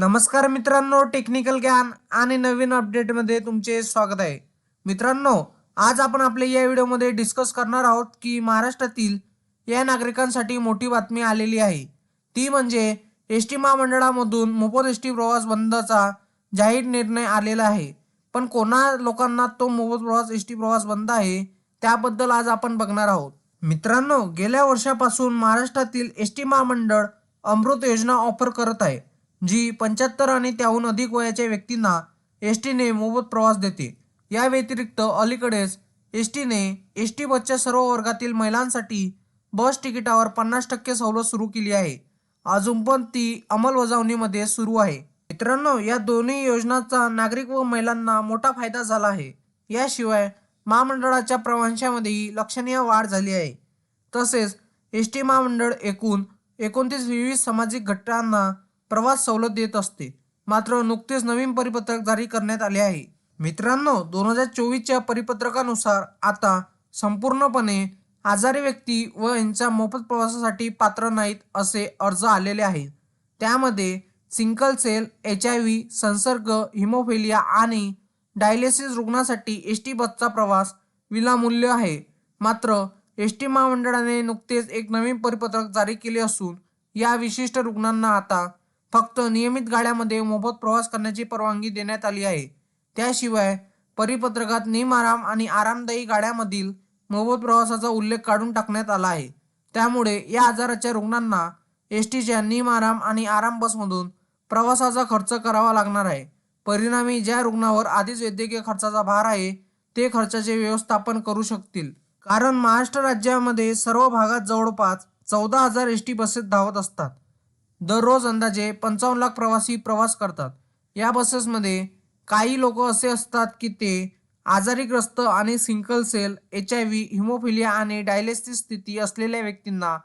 नमस्कार मित्रांनो टेक्निकल ज्ञान आणि नवीन अपडेटमध्ये तुमचे स्वागत आहे. मित्रांनो आज आपण आपल्या या व्हिडिओमध्ये डिस्कस करणार आहोत की महाराष्ट्रातील या नागरिकांसाठी मोठी बातमी आलेली आहे. ती म्हणजे एस टी महामंडळामधून मोफत एस टी प्रवास बंदचा जाहीर निर्णय आलेला आहे. पण कोणा लोकांना तो मोफत प्रवास एस टी प्रवास बंद आहे त्याबद्दल आज आपण बघणार आहोत. मित्रांनो गेल्या वर्षापासून महाराष्ट्रातील एस टी महामंडळ अमृत योजना ऑफर करत आहे. जी पंच्याहत्तर आणि त्याहून अधिक वयाच्या व्यक्तींना एस टीने मोफत प्रवास देते. या व्यतिरिक्त अलीकडेच एस टीने एस टी बसच्या सर्व वर्गातील महिलांसाठी बस तिकिटावर पन्नास टक्के सवलत सुरू केली आहे. अजून पण ती अंमलबजावणीमध्ये सुरू आहे. मित्रांनो या दोन्ही योजनांचा नागरिक व महिलांना मोठा फायदा झाला आहे. याशिवाय महामंडळाच्या प्रवाशांमध्येही लक्षणीय वाढ झाली आहे. तसेच एस टी महामंडळ एकूण एकोणतीस विविध सामाजिक घटकांना प्रवास सवलत देत असते. मात्र नुकतेच नवीन परिपत्रक जारी करण्यात आले आहे. मित्रांनो दोन हजार चोवीसच्या परिपत्रकानुसार आता संपूर्णपणे आजारी व्यक्ती व यांच्या मोफत प्रवासासाठी पात्र नाहीत असे अर्ज आलेले आहेत. त्यामध्ये sickle cell H I V संसर्ग हिमोफेलिया आणि डायलिसिस रुग्णासाठी एस टी बसचा प्रवास विनामूल्य आहे. मात्र एस टी महामंडळाने नुकतेच एक नवीन परिपत्रक जारी केले असून या विशिष्ट रुग्णांना आता फक्त नियमित गाड्यामध्ये मोफत प्रवास करण्याची परवानगी देण्यात आली आहे. त्याशिवाय परिपत्रकात निमआराम आणि आरामदायी गाड्यामधील मोफत प्रवासाचा उल्लेख काढून टाकण्यात आला आहे. त्यामुळे या आजाराच्या रुग्णांना एस टीच्या निमआराम आणि आराम बसमधून प्रवासाचा खर्च करावा लागणार आहे. परिणामी ज्या रुग्णावर आधीच वैद्यकीय खर्चाचा भार आहे ते खर्चाचे व्यवस्थापन करू शकतील. कारण महाराष्ट्र राज्यामध्ये सर्व भागात जवळपास चौदा हजार एस टी बसेस धावत असतात. दररोज अंदाजे पंचावन्न लाख प्रवासी प्रवास करतात. या बसेसमध्ये काही लोक असे असतात की ते आजारीग्रस्त आणि sickle cell H I V haemophilia आणि डायलिसिस स्थिती असलेल्या व्यक्तींना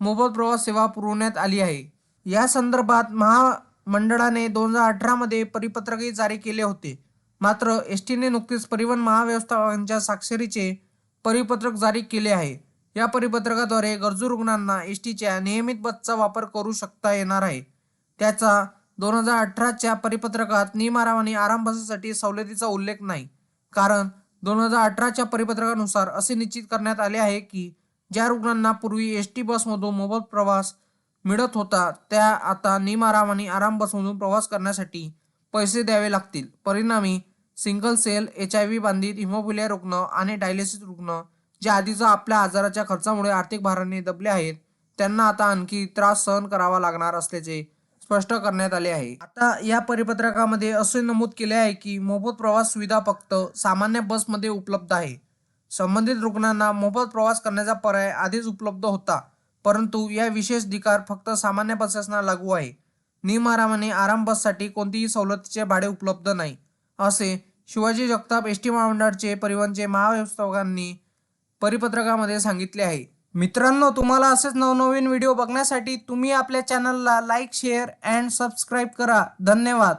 मोफत प्रवास सेवा पुरवण्यात आली आहे. या संदर्भात महामंडळाने दोन हजार अठरामध्ये परिपत्रकही जारी केले होते. मात्र एस टीने नुकतीच परिवहन महाव्यवस्थापकांच्या स्वाक्षरीचे परिपत्रक जारी केले आहे. या परिपत्रकाद्वारे गरजू रुग्णांना एस टीच्या नियमित बसचा वापर करू शकता येणार आहे. त्याचा दोन हजार अठराच्या परिपत्रकात नियमाराम आणि आराम बसासाठी सवलतीचा उल्लेख नाही. कारण दोन हजार अठराच्या परिपत्रकानुसार असे निश्चित करण्यात आले आहे की ज्या रुग्णांना पूर्वी एस टी बसमधून मोफत प्रवास मिळत होता त्या आता नियमाराम आणि आराम बसमधून प्रवास करण्यासाठी पैसे द्यावे लागतील. परिणामी sickle cell H I V बाधित हिमोफिलिया रुग्ण आणि डायलिसिस रुग्ण जे आधीचा आपल्या आजाराच्या खर्चामुळे आर्थिक भाराने दबले आहेत त्यांना आता आणखी त्रास सहन करावा लागणार असल्याचे स्पष्ट करण्यात आले आहे. आता या परिपत्रकामध्ये असे नमूद केले आहे की मोफत प्रवास सुविधा फक्त सामान्य बसमध्ये उपलब्ध आहे. संबंधित रुग्णांना मोफत प्रवास करण्याचा पर्याय आधीच उपलब्ध होता परंतु या विशेष अधिकार फक्त सामान्य बसेसना लागू आहे. निम आरामाने आराम बससाठी कोणतीही सवलतीचे भाडे उपलब्ध नाही असे शिवाजी जगताप एस टी महामंडळाचे परिवहनचे महाव्यवस्थापकांनी परिपत्रकामध्ये सांगितले आहे. मित्रांनो तुम्हाला असेच नवनवीन व्हिडिओ बघण्यासाठी तुम्ही आपल्या चॅनलला लाईक शेअर अँड सबस्क्राईब करा. धन्यवाद.